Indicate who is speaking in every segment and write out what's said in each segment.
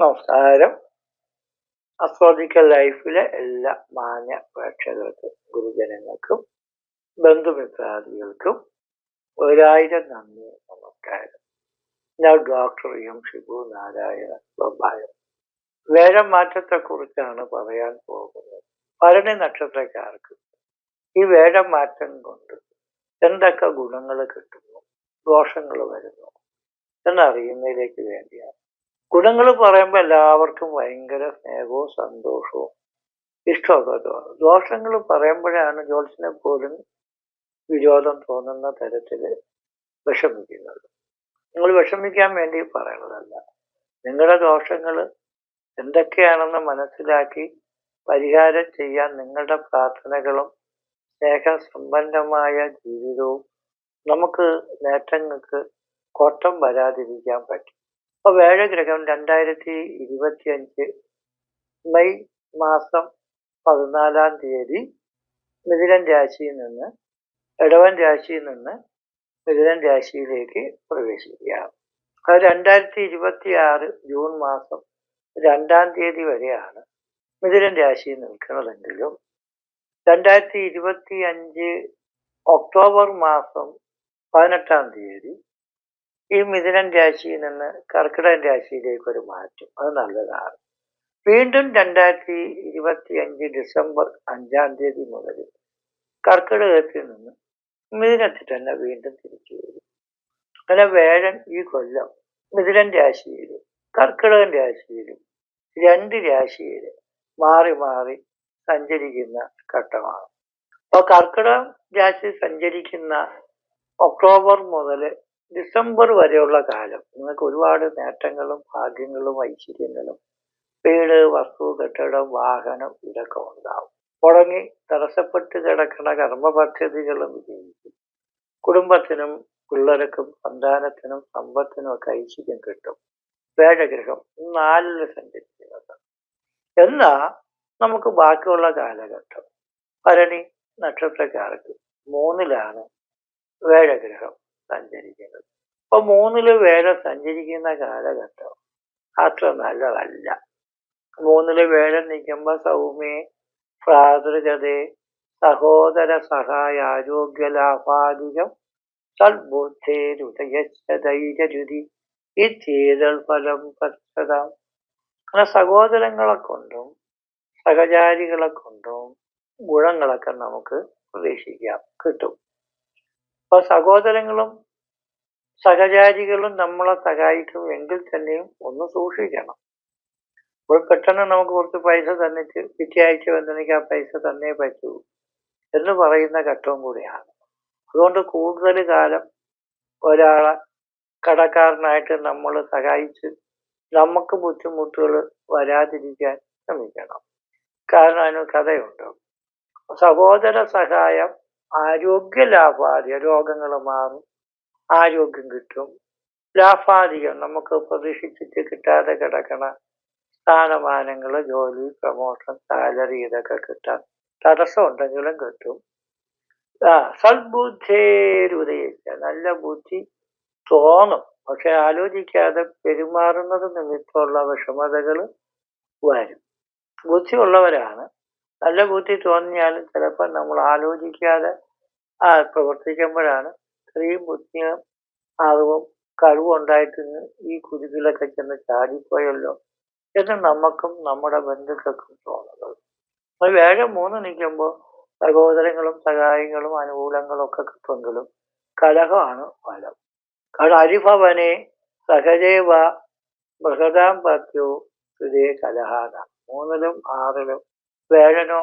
Speaker 1: നമസ്കാരം. അസ്ട്രോളജിക്കൽ ലൈഫിലെ എല്ലാ മാന്യ പ്രേക്ഷകർക്കും ഗുരുജനങ്ങൾക്കും ബന്ധുമിത്രാദികൾക്കും ഒരായിരം നന്ദി നമസ്കാരം. ഞാൻ ഡോക്ടർ എം ഷിബു നാരായണ ബൊബ്ബായം വേഴം മാറ്റത്തെക്കുറിച്ചാണ് പറയാൻ പോകുന്നത്. ഭരണി നക്ഷത്രക്കാർക്ക് ഈ വേഴം മാറ്റം കൊണ്ട് എന്തൊക്കെ ഗുണങ്ങൾ കിട്ടുന്നു ദോഷങ്ങൾ വരുന്നു എന്നറിയുന്നതിലേക്ക് വേണ്ടിയാണ് ഗുണങ്ങൾ പറയുമ്പോൾ എല്ലാവർക്കും ഭയങ്കര സ്നേഹവും സന്തോഷവും ഇഷ്ടമൊക്കെ തോന്നും. ദോഷങ്ങൾ പറയുമ്പോഴാണ് ജോത്സിനെ പോലും വിരോധം തോന്നുന്ന തരത്തിൽ വിഷമിക്കുന്നത്. നിങ്ങൾ വിഷമിക്കാൻ വേണ്ടി പറയണതല്ല നിങ്ങളുടെ ദോഷങ്ങൾ എന്തൊക്കെയാണെന്ന് മനസ്സിലാക്കി പരിഹാരം ചെയ്യാൻ നിങ്ങളുടെ പ്രാർത്ഥനകളും സ്നേഹസമ്പന്നമായ ജീവിതവും നമുക്ക് നേട്ടങ്ങൾക്ക് കോട്ടം വരാതിരിക്കാൻ പറ്റും. അപ്പൊ വേഴഗ്രഹം രണ്ടായിരത്തി ഇരുപത്തി അഞ്ച് മെയ് മാസം പതിനാലാം തീയതി മിഥുനൻ രാശിയിൽ നിന്ന് ഇടവൻ രാശിയിൽ നിന്ന് മിഥുനൻ രാശിയിലേക്ക് പ്രവേശിക്കുകയാണ് അത് രണ്ടായിരത്തി ഇരുപത്തി ആറ് ജൂൺ മാസം രണ്ടാം തീയതി വരെയാണ് മിഥുനൻ രാശിയിൽ നിൽക്കുന്നതെങ്കിലും രണ്ടായിരത്തി ഇരുപത്തി അഞ്ച് ഒക്ടോബർ മാസം പതിനെട്ടാം തീയതി ഈ മിഥുനൻ രാശിയിൽ നിന്ന് കർക്കിടകൻ രാശിയിലേക്ക് ഒരു മാറ്റം. അത് നല്ലതാണ്. വീണ്ടും രണ്ടായിരത്തി ഇരുപത്തി അഞ്ച് ഡിസംബർ അഞ്ചാം തീയതി മുതൽ കർക്കിടകത്തിൽ നിന്ന് മിഥുനത്തിൽ തന്നെ വീണ്ടും തിരിച്ചു വരും. അങ്ങനെ വേഴൻ ഈ കൊല്ലം മിഥുനൻ രാശിയിലും കർക്കിടകൻ രാശിയിലും രണ്ട് രാശിയിൽ മാറി മാറി സഞ്ചരിക്കുന്ന ഘട്ടമാണ്. അപ്പോൾ കർക്കിടകം രാശി സഞ്ചരിക്കുന്ന ഒക്ടോബർ മുതൽ ഡിസംബർ വരെയുള്ള കാലം. നിങ്ങൾക്ക് ഒരുപാട് നേട്ടങ്ങളും ഭാഗ്യങ്ങളും ഐശ്വര്യങ്ങളും വീട് വസ്തു കെട്ടിടം വാഹനം ഇതൊക്കെ ഉണ്ടാവും. മുടങ്ങി തടസ്സപ്പെട്ട് കിടക്കുന്ന കർമ്മ പദ്ധതികളും വിജയിക്കും കുടുംബത്തിനും പിള്ളേർക്കും സന്താനത്തിനും സമ്പത്തിനും ഒക്കെ ഐശ്വര്യം കിട്ടും. വേഴഗ്രഹം നാലിൽ സഞ്ചരിക്കുന്നത്. എന്നാ നമുക്ക് ബാക്കിയുള്ള കാലഘട്ടം. ഭരണി നക്ഷത്രക്കാർക്ക് മൂന്നിലാണ് വേഴഗ്രഹം സഞ്ചരിക്കുന്നത്. അപ്പൊ മൂന്നിൽ വേഴ സഞ്ചരിക്കുന്ന കാലഘട്ടം അത്ര നല്ലതല്ല. മൂന്നിൽ വേഴ നിൽക്കുമ്പോൾ സൗമ്യ പ്രാതൃകതയെ സഹോദര സഹായ ആരോഗ്യ ലാഭാധികം സദ്ബുദ്ധേരുദയരുതി ഈ ചെയ്തൽ ഫലം പച്ചതാം. അങ്ങനെ സഹോദരങ്ങളെ കൊണ്ടും സഹചാരികളെ കൊണ്ടും ഗുണങ്ങളൊക്കെ നമുക്ക് പ്രതീക്ഷിക്കാം. കിട്ടും. അപ്പൊ സഹോദരങ്ങളും സഹചാരികളും നമ്മളെ സഹായിക്കും എങ്കിൽ തന്നെയും ഒന്ന് സൂക്ഷിക്കണം. അപ്പോൾ പെട്ടെന്ന് നമുക്ക് കുറച്ച് പൈസ തന്നിട്ട് പിറ്റിയാഴ്ച വന്നെനിക്ക് ആ പൈസ തന്നേ പറ്റൂ എന്ന് പറയുന്ന ഘട്ടവും കൂടിയാണ്. അതുകൊണ്ട് കൂടുതൽ കാലം ഒരാളെ കടക്കാരനായിട്ട് നമ്മൾ സഹായിച്ച് നമുക്ക് ബുദ്ധിമുട്ടുകൾ വരാതിരിക്കാൻ ശ്രമിക്കണം. കാരണം അതിന് കഥയുണ്ട്. സഹോദര സഹായം ആരോഗ്യ ലാഭാധികം രോഗങ്ങൾ മാറും ആരോഗ്യം കിട്ടും. ലാഭാധികം നമുക്ക് പ്രതീക്ഷിച്ചിട്ട് കിട്ടാതെ കിടക്കണ സ്ഥാനമാനങ്ങൾ ജോലി പ്രമോഷൻ സാലറി ഇതൊക്കെ കിട്ടാം. തടസ്സം ഉണ്ടെങ്കിലും കിട്ടും. ആ നല്ല ബുദ്ധി തോന്നും. പക്ഷെ ആലോചിക്കാതെ പെരുമാറുന്നത് നിമിത്തമുള്ള വിഷമതകൾ വരും. ബുദ്ധിയുള്ളവരാണ്. നല്ല ബുദ്ധി തോന്നിയാലും ചിലപ്പോൾ നമ്മൾ ആലോചിക്കാതെ ആ പ്രവർത്തിക്കുമ്പോഴാണ് ഇത്രയും ബുദ്ധിയും അറിവും കഴിവും ഉണ്ടായിട്ട് ഈ കുരുക്കിലൊക്കെ ചെന്ന് ചാടിപ്പോയല്ലോ എന്ന് നമുക്കും നമ്മുടെ ബന്ധുക്കൾക്കും തോന്നുന്നത്. അത് വേഗം മൂന്ന് നിൽക്കുമ്പോൾ സഹോദരങ്ങളും സഹായങ്ങളും അനുകൂലങ്ങളും ഒക്കെ കിട്ടുമെങ്കിലും കലഹമാണ് ഫലം. കാരണം അരിഭവനെ സഹജേവ ബൃഹദാം പത്യോ ഹൃദയ കലഹാന മൂന്നിലും ആറിലും വേഴനോ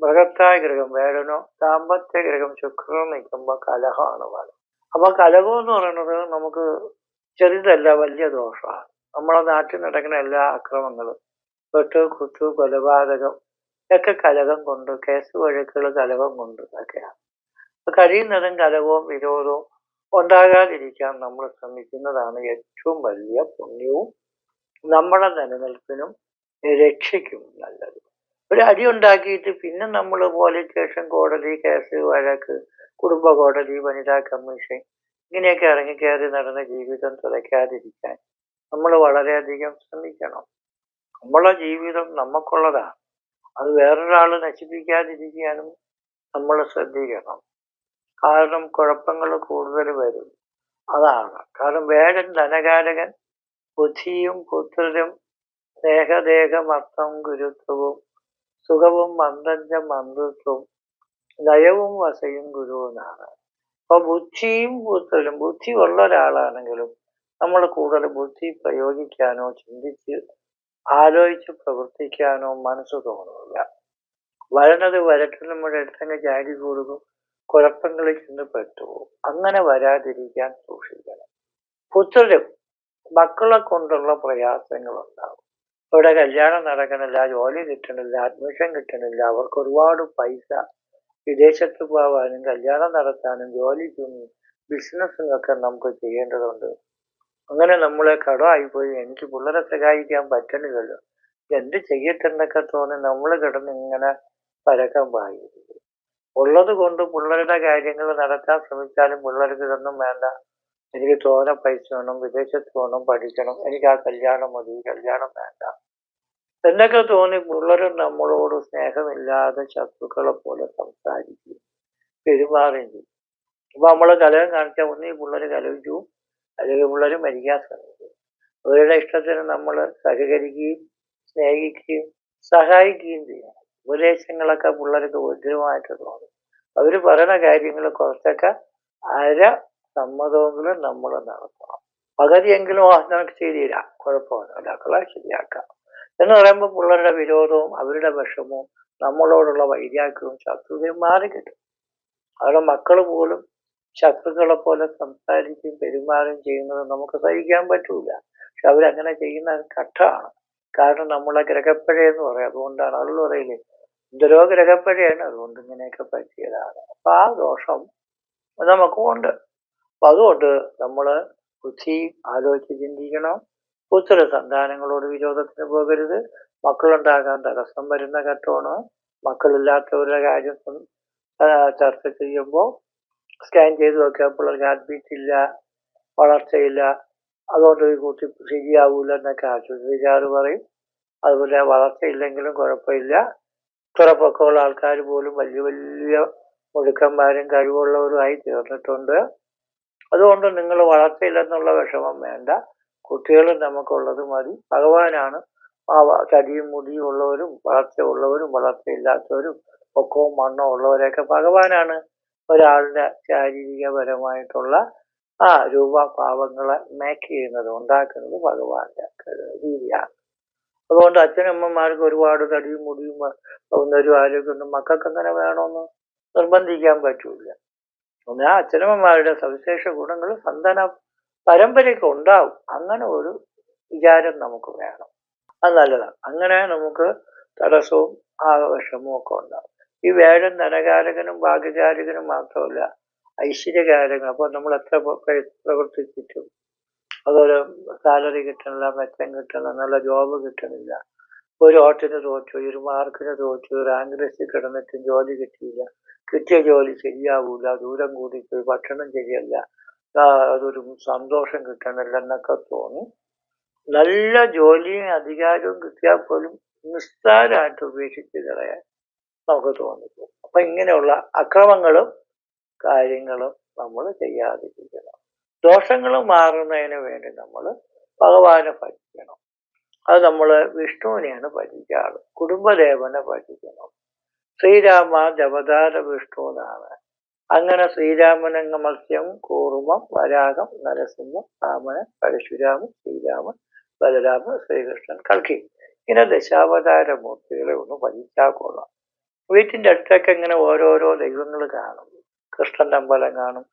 Speaker 1: ബൃഹത്തായ ഗ്രഹം വേഴനോ ദാമ്പത്യ ഗ്രഹം ശുക്രനും നിൽക്കുമ്പോൾ കലഹമാണ് ഫലം അപ്പൊ കലഹം എന്ന് പറയുന്നത് നമുക്ക് ചെറുതല്ല വലിയ ദോഷമാണ്. നമ്മളെ നാട്ടിൽ നടക്കുന്ന എല്ലാ അക്രമങ്ങളും വെട്ട് കുത്തു കൊലപാതകം ഒക്കെ കലകം കൊണ്ട് കേസ് വഴക്കുകൾ കലകം കൊണ്ട് ഒക്കെയാണ്. കഴിയുന്നതും കലകവും വിരോധവും ഉണ്ടാകാതിരിക്കാൻ നമ്മൾ ശ്രമിക്കുന്നതാണ് ഏറ്റവും വലിയ പുണ്യവും. നമ്മളെ നിലനിൽപ്പിനും രക്ഷയ്ക്കും നല്ലത്. ഒരു അടി ഉണ്ടാക്കിയിട്ട് പിന്നെ നമ്മൾ പോലീസ് സ്റ്റേഷൻ കോടതി കേസ് വഴക്ക് കുടുംബ കോടതി വനിതാ കമ്മീഷൻ ഇങ്ങനെയൊക്കെ ഇറങ്ങിക്കയറി നടന്ന ജീവിതം തുലയ്ക്കാതിരിക്കാൻ നമ്മൾ വളരെയധികം ശ്രമിക്കണം. നമ്മളെ ജീവിതം നമുക്കുള്ളതാണ് അത് വേറൊരാൾ നശിപ്പിക്കാതിരിക്കാനും നമ്മൾ ശ്രദ്ധിക്കണം. കാരണം കുഴപ്പങ്ങൾ കൂടുതൽ വരും. അതാണ്. കാരണം വേടൻ ധനകാരകൻ ബുദ്ധിയും പുത്രരും ദേഹദേഹമർത്ഥം ഗുരുത്വവും സുഖവും മന്ദഞ്ച മന്ദത്വം ദയവും വസയും ഗുരുവെന്നാണ് അപ്പൊ ബുദ്ധിയും കൂടുതലും ബുദ്ധി ഉള്ള ഒരാളാണെങ്കിലും നമ്മൾ കൂടുതൽ ബുദ്ധി പ്രയോഗിക്കാനോ ചിന്തിച്ച് ആലോചിച്ച് പ്രവർത്തിക്കാനോ മനസ്സ് തോന്നുന്നില്ല. വരണത് വരട്ടെ നമ്മുടെ അടുത്തന്നെ ചാടി കൂടുതലും കുഴപ്പങ്ങളിൽ ചെന്ന് പെട്ടുപോകും. അങ്ങനെ വരാതിരിക്കാൻ സൂക്ഷിക്കണം. പുത്രരും മക്കളെ കൊണ്ടുള്ള പ്രയാസങ്ങൾ ഉണ്ടാവും ഇവിടെ കല്യാണം നടക്കണില്ല ജോലി കിട്ടണില്ല അഡ്മിഷൻ കിട്ടണില്ല അവർക്ക് ഒരുപാട് പൈസ. വിദേശത്ത് പോവാനും കല്യാണം നടത്താനും ജോലി ജോലിക്കും ബിസിനസ്സിനൊക്കെ നമുക്ക് ചെയ്യേണ്ടതുണ്ട്. അങ്ങനെ നമ്മളെ കടമായിപ്പോയി. എനിക്ക് പിള്ളേരെ സഹായിക്കാൻ പറ്റണില്ലല്ലോ. എന്ത് ചെയ്യട്ടെന്നൊക്കെ തോന്നി നമ്മൾ കിടന്ന് ഇങ്ങനെ പരക്കം പായി. ഉള്ളത് കൊണ്ട് പിള്ളേരുടെ കാര്യങ്ങൾ നടത്താൻ ശ്രമിച്ചാലും പിള്ളേർക്ക് ഇതൊന്നും വേണ്ട. എനിക്ക് തോനെ പൈസ വേണം വിദേശത്ത് പോകണം പഠിക്കണം എനിക്ക് ആ കല്യാണം മതി കല്യാണം വേണ്ട. എന്നൊക്കെ തോന്നി പിള്ളേരും നമ്മളോട് സ്നേഹമില്ലാതെ ശത്രുക്കളെ പോലെ സംസാരിക്കും പെരുമാറുകയും ചെയ്യും. അപ്പൊ നമ്മളെ കലകം കാണിച്ചാൽ ഒന്നീ പിള്ളേര് കലവിച്ചു അല്ലെങ്കിൽ പിള്ളേര് മരിക്കാൻ ശ്രമിക്കും അവരുടെ ഇഷ്ടത്തിന് നമ്മൾ സഹകരിക്കുകയും സ്നേഹിക്കുകയും സഹായിക്കുകയും ചെയ്യണം ഉപദേശങ്ങളൊക്കെ പിള്ളേർക്ക് ഉഗ്രമായിട്ട് തോന്നും. അവർ പറയുന്ന കാര്യങ്ങൾ കുറച്ചൊക്കെ അര സമ്മതമെങ്കിലും നമ്മൾ നടത്തണം. പകുതിയെങ്കിലും ആ ചെയ്തില്ല കുഴപ്പമൊന്നുമില്ല മക്കളെ ശരിയാക്കാം. എന്ന് പറയുമ്പോൾ പിള്ളേരുടെ വിരോധവും അവരുടെ വിഷമവും നമ്മളോടുള്ള വൈരാഗ്യവും ശത്രുതയും മാറി കിട്ടും. അവരുടെ മക്കൾ പോലും ശത്രുക്കളെ പോലെ സംസാരിക്കുകയും പെരുമാറുകയും ചെയ്യുന്നത് നമുക്ക് സഹിക്കാൻ പറ്റൂല. പക്ഷെ അവരങ്ങനെ ചെയ്യുന്ന ഘട്ടമാണ് കാരണം നമ്മളെ ഗ്രഹപ്പഴയെന്ന് പറയും. അതുകൊണ്ടാണ് അള്ളു പറയില്ലേ എന്തരോ ഗ്രഹപ്പഴയാണ്. അതുകൊണ്ട് ഇങ്ങനെയൊക്കെ പറ്റിയതാണ്. അപ്പൊ ആ ദോഷം നമുക്കും ഉണ്ട്. അപ്പൊ അതുകൊണ്ട് നമ്മൾ ബുദ്ധി ആലോചിച്ച് ചിന്തിക്കണം. പുത്ര സന്താനങ്ങളോട് വിരോധത്തിന് പോകരുത്. മക്കളുണ്ടാകാൻ തടസ്സം വരുന്ന ഘട്ടമാണ് മക്കളില്ലാത്തവരുടെ കാര്യം ചർച്ച ചെയ്യുമ്പോൾ സ്കാൻ ചെയ്ത് നോക്കിയാൽ പിള്ളേർക്ക് ഹാർട്ട് ഇല്ല വളർച്ചയില്ല. അതുകൊണ്ട് ഈ കുട്ടി ശരിയാവൂല എന്നൊക്കെ ആശുപത്രിക്കാർ പറയും. അതുപോലെ വളർച്ചയില്ലെങ്കിലും കുഴപ്പമില്ല. തുറപ്പൊക്കമുള്ള ആൾക്കാർ പോലും വലിയ വലിയ മുടുക്കന്മാരും കഴിവുള്ളവരുമായി തീർന്നിട്ടുണ്ട് അതുകൊണ്ട് നിങ്ങൾ വളർത്തില്ലെന്നുള്ള വിഷമം വേണ്ട. കുട്ടികൾ നമുക്കുള്ളത് മതി. ഭഗവാനാണ് ആ തടിയും മുടിയും ഉള്ളവരും വളർച്ച ഉള്ളവരും വളർച്ചയില്ലാത്തവരും പൊക്കവും മണ്ണോ ഉള്ളവരെയൊക്കെ ഭഗവാനാണ്. ഒരാളുടെ ശാരീരികപരമായിട്ടുള്ള ആ രൂപ പാവങ്ങളെ മേക്ക് ചെയ്യുന്നത് ഉണ്ടാക്കുന്നത് ഭഗവാന്റെ രീതിയാണ്. അതുകൊണ്ട് അച്ഛനമ്മമാർക്ക് ഒരുപാട് തടിയും മുടിയും ഒന്നൊരു ആരോഗ്യമൊന്നും മക്കൾക്ക് അങ്ങനെ വേണമെന്ന് നിർബന്ധിക്കാൻ പറ്റൂല. ആ അച്ഛനമ്മമാരുടെ സവിശേഷ ഗുണങ്ങൾ സന്തന പരമ്പരയ്ക്ക് ഉണ്ടാവും. അങ്ങനെ ഒരു വിചാരം നമുക്ക് വേണം. അത് നല്ലതാണ്. അങ്ങനെ നമുക്ക് തടസ്സവും ആ ഒക്കെ ഉണ്ടാവും. ഈ വേഴൻ ധനകാരകനും ഭാഗ്യകാരകനും മാത്രമല്ല ഐശ്വര്യകാരകൻ അപ്പോൾ നമ്മൾ എത്ര പ്രവർത്തിച്ചിട്ടും അതൊരു സാലറി കിട്ടണില്ല മെച്ചം കിട്ടണില്ല നല്ല ജോബ് കിട്ടണില്ല. ഒരു ഓട്ടിന് തോറ്റു ഒരു മാർക്കിന് തോറ്റു റാങ്ക് ലിസ്റ്റിൽ കിടന്നിട്ടും ജോലി കിട്ടിയില്ല. കിട്ടിയ ശരിയാവൂല ദൂരം കൂടിപ്പോയി ഭക്ഷണം ശരിയല്ല അതൊരു സന്തോഷം കിട്ടണില്ല എന്നൊക്കെ തോന്നി. നല്ല ജോലിയും അധികാരവും കിട്ടിയാൽ പോലും നിസ്സാരമായിട്ട് ഉപേക്ഷിച്ച് കളയാൻ നമുക്ക് തോന്നിപ്പോകും. അപ്പൊ ഇങ്ങനെയുള്ള അക്രമങ്ങളും കാര്യങ്ങളും നമ്മൾ ചെയ്യാതിരിക്കണം. ദോഷങ്ങൾ മാറുന്നതിന് വേണ്ടി നമ്മൾ ഭഗവാനെ പഠിക്കണം അത് നമ്മൾ വിഷ്ണുവിനെയാണ് ഭജിക്കാറ് കുടുംബദേവനെ ഭജിക്കണം. ശ്രീരാമ ജപതാര വിഷ്ണു എന്നാണ് അങ്ങനെ ശ്രീരാമനങ്ങ മത്സ്യം കൂർമ്മം വരാഹം നരസിംഹം രാമന് പരശുരാമൻ ശ്രീരാമൻ ബലരാമൻ ശ്രീകൃഷ്ണൻ കൽക്കി. ഇങ്ങനെ ദശാവതാര മൂർത്തികളെ ഒന്ന് ഭജിച്ചാൽ കൊള്ളാം. വീട്ടിന്റെ അടുത്തൊക്കെ ഇങ്ങനെ ഓരോരോ ദൈവങ്ങൾ കാണും. കൃഷ്ണന്റെ അമ്പലം കാണും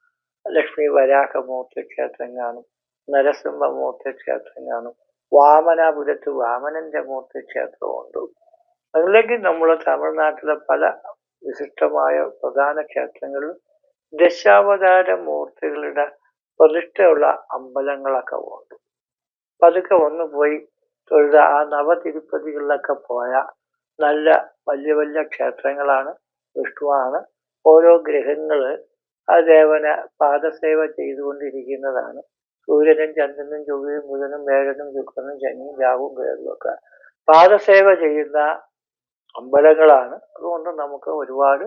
Speaker 1: ലക്ഷ്മി വരാഹമൂർത്തി ക്ഷേത്രം കാണും നരസിംഹമൂർത്തി ക്ഷേത്രം കാണും വാമനാപുരത്ത് വാമനന്റെ മൂർത്തി ക്ഷേത്രമുണ്ട് അല്ലെങ്കിൽ നമ്മുടെ തമിഴ്നാട്ടിലെ പല വിശിഷ്ടമായ പ്രധാന ക്ഷേത്രങ്ങളിലും ദശാവതാര മൂർത്തികളുടെ പ്രതിഷ്ഠയുള്ള അമ്പലങ്ങളൊക്കെ ഉണ്ട്. പതുക്കെ ഒന്ന് പോയി തൊഴുത. ആ നവതിരുപ്പതികളിലൊക്കെ പോയ നല്ല വലിയ വലിയ ക്ഷേത്രങ്ങളാണ് വിഷ്ണുവാണ്. ഓരോ ഗ്രഹങ്ങൾ ആ ദേവനെ പാദസേവ ചെയ്തുകൊണ്ടിരിക്കുന്നതാണ്. സൂര്യനും ചന്ദ്രനും ചൊവ്വയും ബുധനും മേഘനും ശുക്രനും ശനിയും കേതുവും ഒക്കെ പാദസേവ ചെയ്യുന്ന അമ്പലങ്ങളാണ്. അതുകൊണ്ട് നമുക്ക് ഒരുപാട്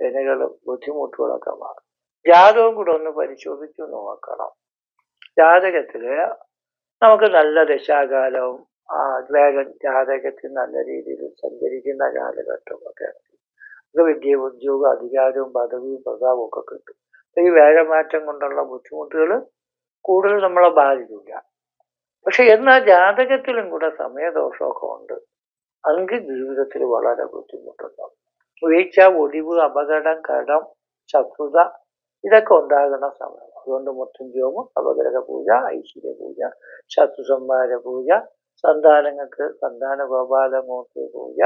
Speaker 1: വിനകളും ബുദ്ധിമുട്ടുകളൊക്കെ മാറും. ജാതകം കൂടെ ഒന്ന് പരിശോധിച്ചു നോക്കണം. ജാതകത്തിൽ നമുക്ക് നല്ല ദശാകാലവും വേഗം ജാതകത്തിൽ നല്ല രീതിയിൽ സഞ്ചരിക്കുന്ന കാലഘട്ടവും ഒക്കെ അത് വിദ്യ ഉദ്യോഗം അധികാരവും പദവിയും പ്രതാപവും ഒക്കെ കിട്ടും. ഈ വേഗമാറ്റം കൊണ്ടുള്ള ബുദ്ധിമുട്ടുകൾ കൂടുതൽ നമ്മളെ ബാധിക്കില്ല. പക്ഷെ എന്നാൽ ജാതകത്തിലും കൂടെ സമയദോഷമൊക്കെ ഉണ്ട്. അങ്കി ജീവിതത്തിൽ വളരെ ബുദ്ധിമുട്ടുണ്ടാവും വീഴ്ച ഒടിവ് അപകടം കടം ശത്രുത ഇതൊക്കെ ഉണ്ടാകുന്ന സമയം. അതുകൊണ്ട് മൊത്തം മൃത്യുഞ്ജോമം അപഗ്രഹ പൂജ ഐശ്വര്യ പൂജ ശത്രുസംഹാര പൂജ സന്താനങ്ങൾക്ക് സന്താന ഗോപാലമൂർത്തി പൂജ.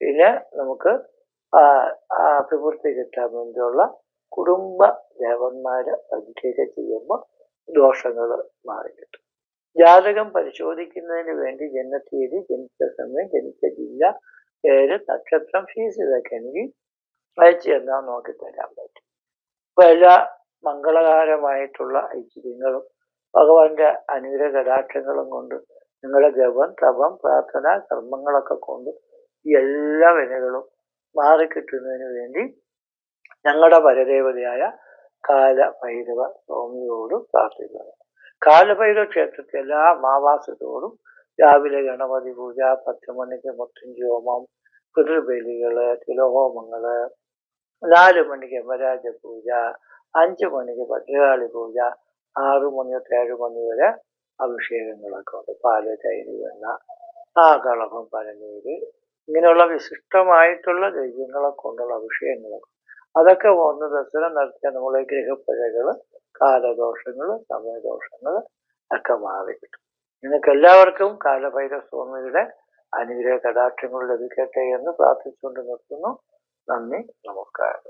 Speaker 1: പിന്നെ നമുക്ക് അഭിവൃദ്ധി കിട്ടാൻ വേണ്ടിയുള്ള കുടുംബ ദേവന്മാരെ പരിചയം ചെയ്യുമ്പോൾ ദോഷങ്ങൾ മാറി കിട്ടും ജാതകം പരിശോധിക്കുന്നതിന് വേണ്ടി ജനതീയതി ജനിച്ച സമയം ജനിച്ച ജില്ല പേര് നക്ഷത്രം ഫീസ് ഇതൊക്കെ എനിക്ക് അയച്ചു തന്നാൽ നോക്കി തരാൻ പറ്റും. അപ്പൊ എല്ലാ മംഗളകരമായിട്ടുള്ള ഐശ്വര്യങ്ങളും ഭഗവാന്റെ അനുഗ്രഹ കടാക്ഷങ്ങളും കൊണ്ട് നിങ്ങളുടെ ജപം തപം പ്രാർത്ഥന കർമ്മങ്ങളൊക്കെ കൊണ്ട് ഈ എല്ലാ വിനകളും മാറിക്കിട്ടുന്നതിന് വേണ്ടി ഞങ്ങളുടെ പരദേവതയായ കാലഭൈരവ സ്വാമിയോട് പ്രാർത്ഥിക്കുന്നു. കാലഭൈരവ ക്ഷേത്രത്തിൽ എല്ലാ മാവാസത്തോടും രാവിലെ ഗണപതി പൂജ പത്ത് മണിക്ക് മുത്തഞ്ചി ഹോമം പിതൃബലികൾ തിലഹോമങ്ങൾ നാല് മണിക്ക് യമരാജ പൂജ അഞ്ചു മണിക്ക് ഭദ്രകാളി പൂജ ആറു മണി തൊട്ട് ഏഴ് മണി വരെ അഭിഷേകങ്ങളൊക്കെ ഉണ്ട്. പാൽ തൈര് വെണ്ണ ആ കളഭം പനനീര് ഇങ്ങനെയുള്ള വിശിഷ്ടമായിട്ടുള്ള ദൈവങ്ങളെ കൊണ്ടുള്ള അഭിഷേകങ്ങളൊക്കെ. അതൊക്കെ ഒന്ന് ദർശനം നടത്തിയ നമ്മളെ ഗ്രഹപ്പിഴകൾ കാലദോഷങ്ങൾ സമയദോഷങ്ങൾ ഒക്കെ മാറി കിട്ടും. നിങ്ങൾക്ക് എല്ലാവർക്കും കാലഭൈരവ സ്വാമിയുടെ അനുഗ്രഹ കടാക്ഷങ്ങൾ ലഭിക്കട്ടെ എന്ന് പ്രാർത്ഥിച്ചുകൊണ്ട് നിർത്തുന്നു. നന്ദി നമസ്കാരം.